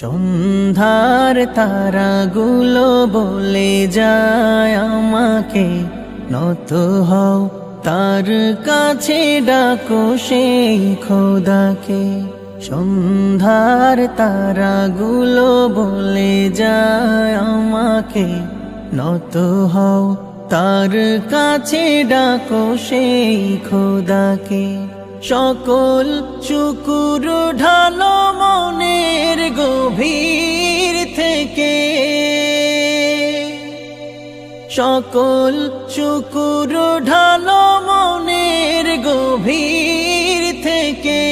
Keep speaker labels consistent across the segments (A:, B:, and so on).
A: সন্ধ্যার তারাগুলো বলে যায় আমাকে, নত হও তার কাছে ডাকো সেই খোদাকে। সন্ধ্যার তারাগুলো বলে যায় আমাকে, নত হও তার কাছে ডাকো সেই খোদাকে। সকল চুকুর ঢালো মনের গভীর থেকে সকল চুকুর ঢালো মনের গভীর থেকে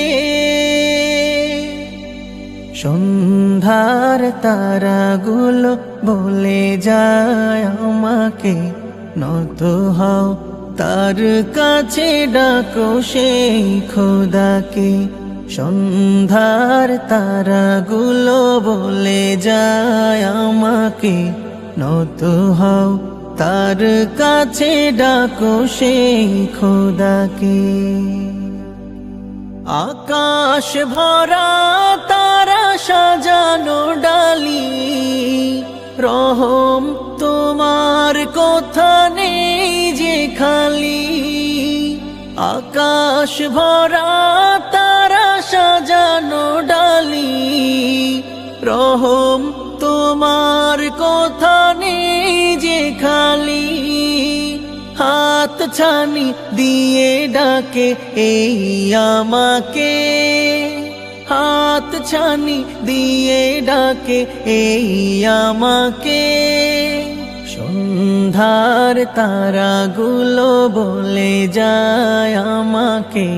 A: সন্ধ্যার তারাগুলো বলে যায় আমাকে, নত হও তার কাছে ডাকো সেই খোদাকে। সন্ধ্যার তারাগুলো বলে যায় আমাকে, নত হও তার কাছে ডাকো সেই খোদাকে। আকাশ ভরা তারা সাজানো ডালি, রহম তোমার কথা নেই যে খালি। আকাশ ভরা সাজানো ডালি, রহম তোমার কথা নেই যে খালি। হাত ছানি দিয়ে ডাকে এই আমাকে। হাত ছানি দিয়ে ডাকে এই আমাকে। সন্ধ্যার তারাগুলো বলে যায় আমাকে,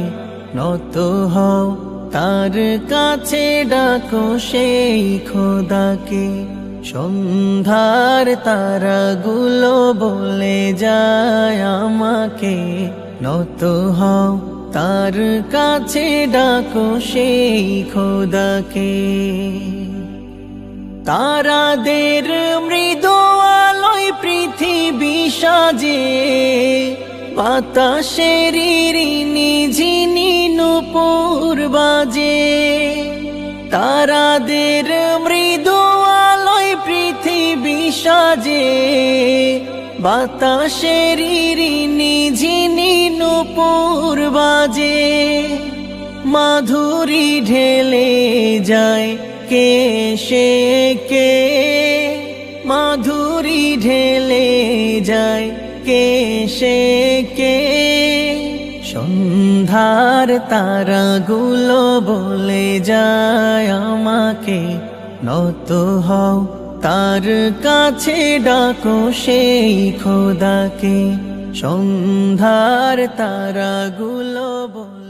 A: নত হও তার কাছে ডাকো সেই খোদাকে। সন্ধ্যার তারাগুলো বলে যায় আমাকে, নত হও। তার কাছে ডাকো সেই খোদাকে। তারাদের মৃদু আলোয় পৃথিবী সাজে, বাতাসের ঝিনি নুপুর বাজে। তারাদের মৃদু আলোয় পৃথিবী সাজে। বাতাসের ঝিনি নুপুর বাজে। মাধুরী ঢেলে যায় কে সে কে? মাধুরী ঢেলে যায় কে সে কে? সন্ধ্যার তারাগুলো বলে যায় আমাকে, নত হও। তার কাছে ডাকো সেই খোদাকে। সন্ধ্যার তারাগুলো বলে